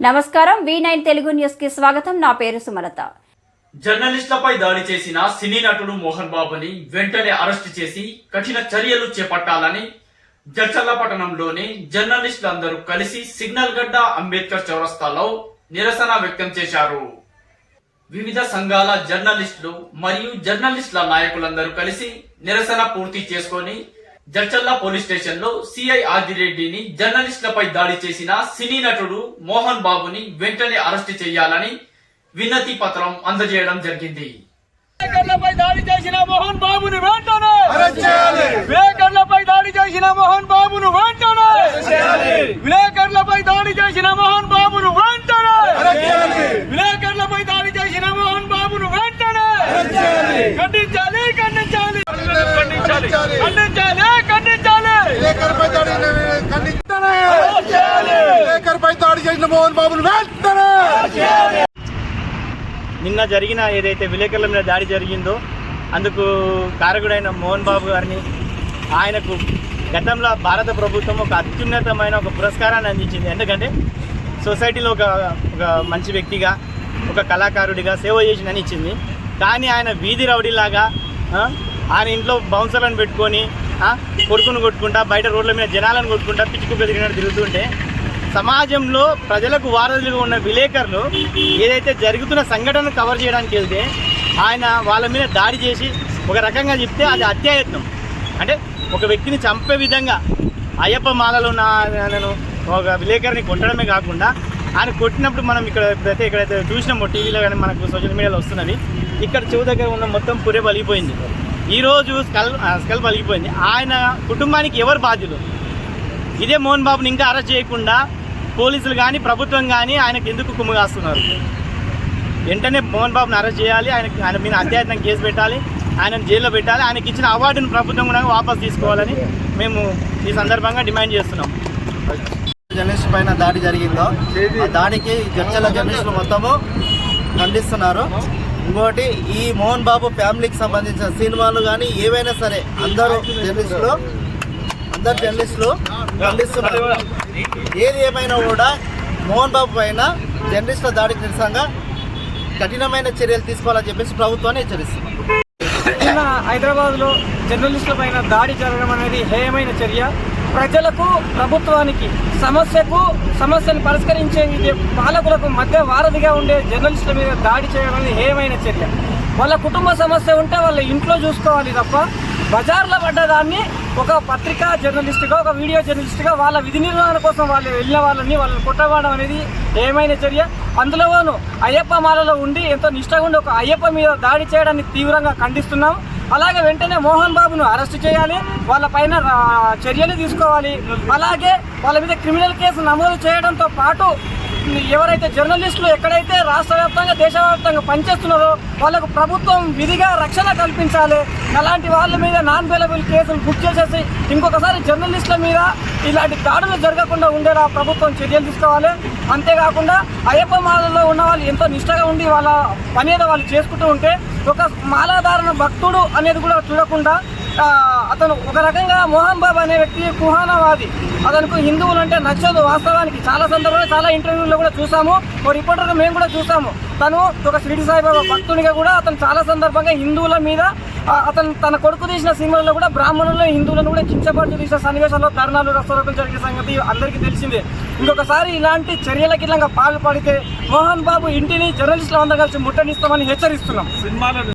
నమస్కారం V nine Telugu న్యూస్కి స్వాగతం. నా పేరు సుమలత. జర్నలిస్టులపై దాడి చేసిన సినీ నటుడు మోహన్ బాబుని వెంటనే అరెస్టు చేసి కఠిన చర్యలు చేపట్టాలని జడ్చల్ల పట్టణంలోని జర్నలిస్టులందరూ కలిసి సిగ్నల్ గడ్డ అంబేద్కర్ చౌరస్తాలో నిరసన వ్యక్తం చేశారు. వివిధ సంఘాల జర్నలిస్టులు మరియు జర్నలిస్టుల నాయకులందరూ కలిసి నిరసన పూర్తి చేసుకొని జడ్చల్ల పోలీస్ స్టేషన్లో సిఐ ఆదిరెడ్డిని జర్నలిస్టులపై దాడి చేసిన సినీ నటుడు మోహన్ బాబుని వెంటనే అరెస్టు చేయాలని వినతి పత్రం అందజేయడం జరిగింది. విలేకరులపై దాడి చేసిన మోహన్ బాబును వెంటనే విలేకరులపై దాడి చేసిన మోహన్ బాబును వెంటనే విలేకరులపై దాడి చేసిన మోహన్ బాబును వెంటనే విలేకరులపై దాడి చేసిన మోహన్ బాబును వెంటనే ఖండించాలి ఖండించాలి ఖండించాలి ఖండించాలి ఖండించాలి విలేకరుపై దాడి ఖండించనే విలేకరుపై బాబును వెంటనే! నిన్న జరిగిన ఏదైతే విలేకరుల మీద దాడి జరిగిందో అందుకు కారకుడైన మోహన్ బాబు గారిని ఆయనకు గతంలో భారత ప్రభుత్వం ఒక అత్యున్నతమైన ఒక పురస్కారాన్ని అందించింది. ఎందుకంటే సొసైటీలో ఒక ఒక మంచి వ్యక్తిగా ఒక కళాకారుడిగా సేవ చేసిందని ఇచ్చింది. కానీ ఆయన వీధి రౌడీలాగా ఆయన ఇంట్లో బౌన్సర్లను పెట్టుకొని కొడుకును కొట్టుకుంటా బయట రోడ్ల మీద జనాలను కొట్టుకుంటా పిచ్చుకు పెరిగినట్టు తిరుగుతుంటే సమాజంలో ప్రజలకు వారధులుగా ఉన్న విలేకరులు ఏదైతే జరుగుతున్న సంఘటనను కవర్ చేయడానికి వెళ్తే ఆయన వాళ్ళ మీద దాడి చేసి ఒక రకంగా చెప్తే అది అత్యాయత్నం. అంటే ఒక వ్యక్తిని చంపే విధంగా అయ్యప్ప మాలలో ఉన్న ఒక విలేకరిని కొట్టడమే కాకుండా ఆయన కొట్టినప్పుడు మనం ఇక్కడ ఇప్పుడైతే ఇక్కడైతే చూసినాము టీవీలో కానీ మనకు సోషల్ మీడియాలో వస్తున్నది ఇక్కడ చెవు దగ్గర ఉన్న మొత్తం పురే పలిగిపోయింది. ఈరోజు స్కల్ స్కల్ పలిగిపోయింది. ఆయన కుటుంబానికి ఎవరు బాధ్యులు? ఇదే మోహన్ బాబుని ఇంకా అరెస్ట్ చేయకుండా పోలీసులు కానీ ప్రభుత్వం కానీ ఆయనకు ఎందుకు కుమ్మగాస్తున్నారు వెంటనే మోహన్ బాబుని అరెస్ట్ చేయాలి. ఆయన ఆయన మీద అత్యాయత్నం కేసు పెట్టాలి. ఆయనను జైల్లో పెట్టాలి. ఆయనకి ఇచ్చిన అవార్డును ప్రభుత్వం కూడా వాపస్ తీసుకోవాలని మేము ఈ సందర్భంగా డిమాండ్ చేస్తున్నాం. జర్నలిస్ట్ పైన దాడి జరిగిందో ఆ దాడికి జడ్చల జర్నలిస్టులు మొత్తము ఖండిస్తున్నారు. ఇంకోటి ఈ మోహన్ బాబు ఫ్యామిలీకి సంబంధించిన సినిమాలు కానీ ఏవైనా సరే అందరూ జర్నలిస్టులు అందరు జర్నలిస్టులు. ఖండిస్తున్నారు ఏది ఏమైనా కూడా మోహన్ బాబు పైన జర్నలిస్టుల దాడికి నిరసనగా కఠినమైన చర్యలు తీసుకోవాలని చెప్పేసి ప్రభుత్వాన్ని హెచ్చరిస్తున్నాం. నిన్న హైదరాబాద్లో జర్నలిస్టుల పైన దాడి జరగడం అనేది హేయమైన చర్య. ప్రజలకు ప్రభుత్వానికి సమస్యకు సమస్యను పరిష్కరించే పాలకులకు మధ్య వారధిగా ఉండే జర్నలిస్టుల మీద దాడి చేయడం అనేది హేయమైన చర్య. వాళ్ళ కుటుంబ సమస్య ఉంటే వాళ్ళ ఇంట్లో చూసుకోవాలి తప్ప బజార్లో పడ్డదాన్ని ఒక పత్రికా జర్నలిస్ట్గా ఒక వీడియో జర్నలిస్ట్గా వాళ్ళ విధి నిర్వహణ కోసం వాళ్ళు వెళ్ళిన వాళ్ళని వాళ్ళని కొట్టబడడం అనేది ఏమైన చర్య? అందులోనూ అయ్యప్ప మాలలో ఉండి ఎంతో నిష్టగుండి ఒక అయ్యప్ప మీద దాడి చేయడాన్ని తీవ్రంగా ఖండిస్తున్నాం. అలాగే వెంటనే మోహన్ బాబును అరెస్ట్ చేయాలి వాళ్ళ పైన చర్యలు తీసుకోవాలి. అలాగే వాళ్ళ మీద క్రిమినల్ కేసు నమోదు చేయడంతో పాటు ఎవరైతే జర్నలిస్టులు ఎక్కడైతే రాష్ట్ర వ్యాప్తంగా దేశవ్యాప్తంగా పనిచేస్తున్నారో వాళ్ళకు ప్రభుత్వం విధిగా రక్షణ కల్పించాలి. అలాంటి వాళ్ళ మీద నాన్ అవైలబుల్ కేసులు బుక్ చేసేసి ఇంకొకసారి జర్నలిస్టుల మీద ఇలాంటి దాడులు జరగకుండా ఉండేలా ప్రభుత్వం చర్యలు తీసుకోవాలి. అంతేకాకుండా అయ్యప్ప మాలలో ఉన్న వాళ్ళు ఎంతో నిష్టగా ఉండి వాళ్ళ పని ఏదో వాళ్ళు చేసుకుంటూ ఉంటే ఒక మాలాధారణ భక్తుడు అనేది కూడా చూడకుండా అతను ఒక రకంగా మోహన్ బాబు అనే వ్యక్తి కుహానవాది. అతనికి హిందువులు అంటే నచ్చదు వాస్తవానికి. చాలా సందర్భంలో చాలా ఇంటర్వ్యూల్లో కూడా చూసాము. ఓ రిపోర్టర్గా మేము కూడా చూసాము. తను ఒక షిరిడి సాయిబాబా భక్తునిగా కూడా అతను చాలా సందర్భంగా హిందువుల మీద అతను తన కొడుకు తీసిన సినిమాల్లో కూడా బ్రాహ్మణుల్లో హిందువులను కూడా కించపడుతూ తీసిన సన్నివేశాల్లో ధర్నాలు రస్తరోకలు జరిగిన సంగతి అందరికీ తెలిసిందే. ఇంకొకసారి ఇలాంటి చర్యలకి ఇలాగా పాల్పడితే మోహన్ బాబు ఇంటిని జర్నలిస్టులు అందరూ కలిసి ముట్టడిస్తామని హెచ్చరిస్తున్నాం. సినిమాలను